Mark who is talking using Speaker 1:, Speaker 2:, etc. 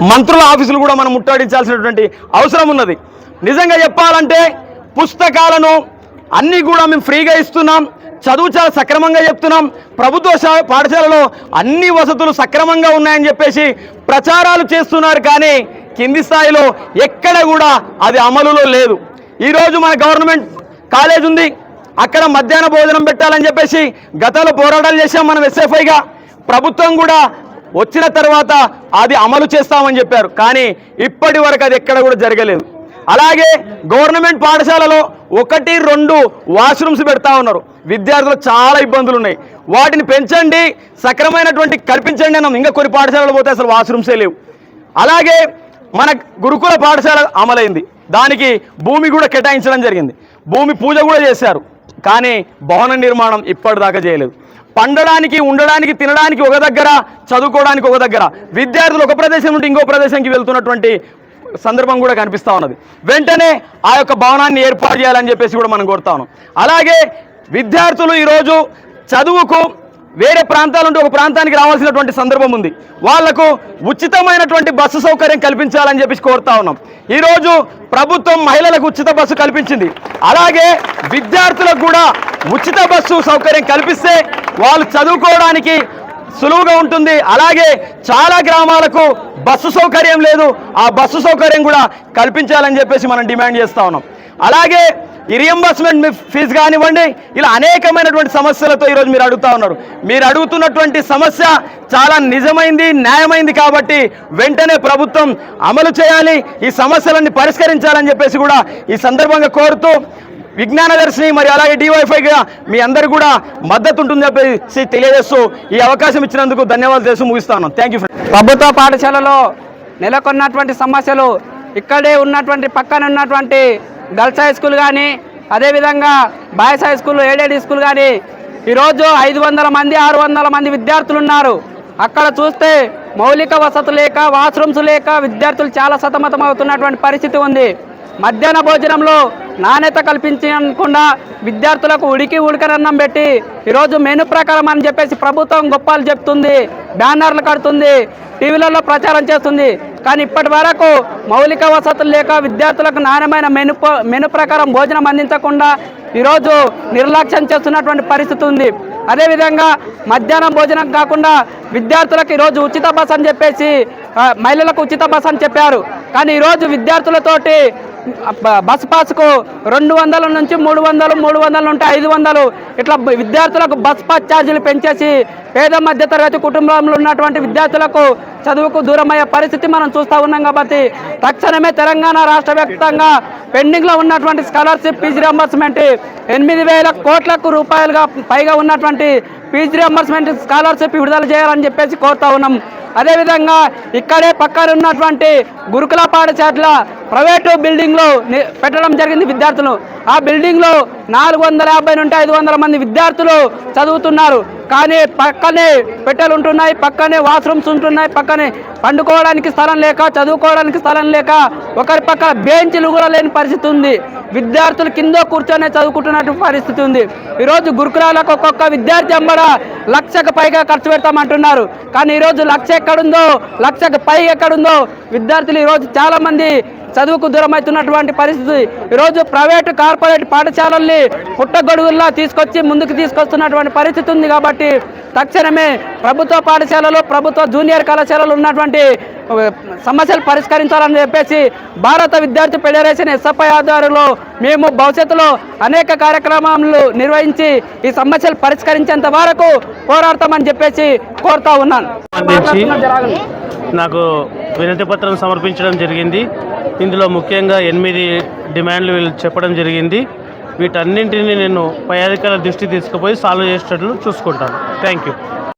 Speaker 1: మంత్రుల ఆఫీసులు కూడా మనం ముట్టడించాల్సినటువంటి అవసరం ఉన్నది. నిజంగా చెప్పాలంటే పుస్తకాలను అన్నీ కూడా మేము ఫ్రీగా ఇస్తున్నాం. చదువు చాలా సక్రమంగా చెప్తున్నాం. ప్రభుత్వ శా- పాఠశాలలో అన్ని వసతులు సక్రమంగా ఉన్నాయని చెప్పేసి ప్రచారాలు చేస్తున్నారు కానీ కింది స్థాయిలో ఎక్కడ కూడా అది అమలులో లేదు. ఈరోజు మన గవర్నమెంట్ కాలేజ్ ఉంది. అక్కడ మధ్యాహ్న భోజనం పెట్టాలని చెప్పేసి గతంలో పోరాటాలు చేశాం మనం ఎస్ఎఫ్ఐగా. ప్రభుత్వం కూడా వచ్చిన తర్వాత అది అమలు చేస్తామని చెప్పారు. కానీ ఇప్పటి వరకు అది ఎక్కడ కూడా జరగలేదు. అలాగే గవర్నమెంట్ పాఠశాలలో ఒకటి రెండు వాష్రూమ్స్ పెడతా ఉన్నారు. విద్యార్థులకు చాలా ఇబ్బందులు ఉన్నాయి. వాటిని పెంచండి సక్రమైనటువంటి కల్పించండి అన్నాం. ఇంకా కొన్ని పాఠశాలలు పోతే అసలు వాష్రూమ్సే లేవు. అలాగే మన గురుకుల పాఠశాల అమలైంది. దానికి భూమి కూడా కేటాయించడం జరిగింది. భూమి పూజ కూడా చేశారు. కానీ భవన నిర్మాణం ఇప్పటిదాకా చేయలేదు. పండడానికి ఉండడానికి తినడానికి ఒక దగ్గర చదువుకోవడానికి ఒక దగ్గర. విద్యార్థులు ఒక ప్రదేశం నుండి ఇంకో ప్రదేశానికి వెళ్తున్నటువంటి సందర్భం కూడా కనిపిస్తూ ఉన్నది. వెంటనే ఆ యొక్క భవనాన్ని ఏర్పాటు చేయాలని చెప్పేసి కూడా మనం కోరుతా ఉన్నాం. అలాగే విద్యార్థులు ఈరోజు చదువుకు వేరే ప్రాంతాల నుండి ఒక ప్రాంతానికి రావాల్సినటువంటి సందర్భం ఉంది. వాళ్ళకు ఉచితమైనటువంటి బస్సు సౌకర్యం కల్పించాలని చెప్పేసి కోరుతా ఉన్నాం. ఈరోజు ప్రభుత్వం మహిళలకు ఉచిత బస్సు కల్పించింది. అలాగే విద్యార్థులకు కూడా ఉచిత బస్సు సౌకర్యం కల్పిస్తే వాళ్ళు చదువుకోవడానికి సులువుగా ఉంటుంది. అలాగే చాలా గ్రామాలకు బస్సు సౌకర్యం లేదు. ఆ బస్సు సౌకర్యం కూడా కల్పించాలని చెప్పేసి మనం డిమాండ్ చేస్తా ఉన్నాం. అలాగే రియంబర్స్మెంట్ ఫీజు కానివ్వండి ఇలా అనేకమైనటువంటి సమస్యలతో ఈరోజు మీరు అడుగుతా ఉన్నారు. మీరు అడుగుతున్నటువంటి సమస్య చాలా నిజమైంది న్యాయమైంది కాబట్టి వెంటనే ప్రభుత్వం అమలు చేయాలి. ఈ సమస్యలన్నీ పరిష్కరించాలని చెప్పేసి కూడా ఈ సందర్భంగా కోరుతూ విజ్ఞానదర్శిని మరి అలాగే డివైఫైగా మీ అందరు కూడా మద్దతు ఉంటుందని చెప్పేసి తెలియజేస్తూ ఈ అవకాశం ఇచ్చినందుకు ధన్యవాదాలు చేస్తూ ముగిస్తాను. థ్యాంక్ యూ
Speaker 2: ప్రభుత్వ పాఠశాలలో నెలకొన్నటువంటి సమస్యలు ఇక్కడే ఉన్నటువంటి పక్కన ఉన్నటువంటి గర్ల్స్ హై స్కూల్ కానీ అదేవిధంగా బాయ్స్ హై స్కూల్ ఏడేడి స్కూల్ కానీ ఈరోజు ఐదు వందల మంది ఆరు వందల మంది విద్యార్థులు ఉన్నారు అక్కడ చూస్తే మౌలిక వసతులు లేక వాష్రూమ్స్ లేక విద్యార్థులు చాలా సతమతం అవుతున్నటువంటి పరిస్థితి ఉంది. మధ్యాహ్న భోజనంలో నాణ్యత కల్పించకుండా విద్యార్థులకు ఉడికి ఉడికరన్నం పెట్టి ఈరోజు మెను ప్రకారం అని చెప్పేసి ప్రభుత్వం గొప్పలు చెప్తుంది బ్యానర్లు కడుతుంది టీవీలలో ప్రచారం చేస్తుంది. కానీ ఇప్పటి వరకు మౌలిక వసతులు లేక విద్యార్థులకు నాణ్యమైన మెను మెను ప్రకారం భోజనం అందించకుండా ఈరోజు నిర్లక్ష్యం చేస్తున్నటువంటి పరిస్థితి ఉంది. అదేవిధంగా మధ్యాహ్నం భోజనం కాకుండా విద్యార్థులకు ఈరోజు ఉచిత బస్ అని చెప్పేసి మహిళలకు ఉచిత బస్ అని చెప్పారు. కానీ ఈరోజు విద్యార్థులతోటి బస్ పాస్కు రెండు వందల నుంచి మూడు వందలు మూడు వందల నుండి ఐదు వందలు. ఇట్లా విద్యార్థులకు బస్ పాస్ ఛార్జీలు పెంచేసి పేద మధ్యతరగతి కుటుంబంలో ఉన్నటువంటి విద్యార్థులకు చదువుకు దూరమయ్యే పరిస్థితి మనం చూస్తూ ఉన్నాం కాబట్టి తక్షణమే తెలంగాణ రాష్ట్ర వ్యాప్తంగా పెండింగ్లో ఉన్నటువంటి స్కాలర్షిప్ ఫీజు రియంబర్స్మెంట్ ఎనిమిది వేల కోట్లకు రూపాయలుగా పైగా ఉన్నటువంటి ఫీజు రియంబర్స్మెంట్ స్కాలర్షిప్ విడుదల చేయాలని చెప్పేసి కోరుతా ఉన్నాం. అదేవిధంగా ఇక్కడే పక్కన ఉన్నటువంటి గురుకుల పాఠశాల ప్రైవేటు బిల్డింగ్లో పెట్టడం జరిగింది విద్యార్థులు. ఆ బిల్డింగ్లో నాలుగు వందల యాభై నుండి ఐదు వందల మంది విద్యార్థులు చదువుతున్నారు. కానీ పక్కనే పెట్టెలు ఉంటున్నాయి పక్కనే వాష్రూమ్స్ ఉంటున్నాయి పక్కనే పండుకోవడానికి స్థలం లేక చదువుకోవడానికి స్థలం లేక ఒకరి పక్క బెంచ్లు కూడా లేని పరిస్థితి ఉంది. విద్యార్థులు కింద కూర్చొని చదువుకుంటున్నట్టు పరిస్థితి ఉంది. ఈరోజు గురుకులాలకు ఒక్కొక్క విద్యార్థి అమ్మడ లక్షకు పైగా ఖర్చు పెడతామంటున్నారు. కానీ ఈరోజు లక్ష ఎక్కడుందో లక్షకు పై ఎక్కడుందో విద్యార్థులు ఈరోజు చాలామంది చదువుకు దూరమవుతున్నటువంటి పరిస్థితి. ఈరోజు ప్రైవేటు కార్పొరేట్ పాఠశాలల్ని పుట్టగొడుగుల్లా తీసుకొచ్చి ముందుకు తీసుకొస్తున్నటువంటి పరిస్థితి ఉంది కాబట్టి తక్షణమే ప్రభుత్వ పాఠశాలలు ప్రభుత్వ జూనియర్ కళాశాలలు ఉన్నటువంటి సమస్యలు పరిష్కరించాలని చెప్పేసి భారత విద్యార్థి ఫెడరేషన్ ఎస్ఎఫ్ఐ ఆధ్వర్యంలో మేము భవిష్యత్తులో అనేక కార్యక్రమాలు నిర్వహించి ఈ సమస్యలు పరిష్కరించేంత వరకు పోరాడతామని చెప్పేసి కోరుతా ఉన్నాను.
Speaker 3: నాకు వినతి పత్రం సమర్పించడం జరిగింది. ఇందులో ముఖ్యంగా ఎనిమిది డిమాండ్లు వీళ్ళు చెప్పడం జరిగింది. వీటన్నింటినీ నేను పై అధికారుల దృష్టి తీసుకుపోయి సాల్వ్ చేసేటట్లు చూసుకుంటాను. Thank you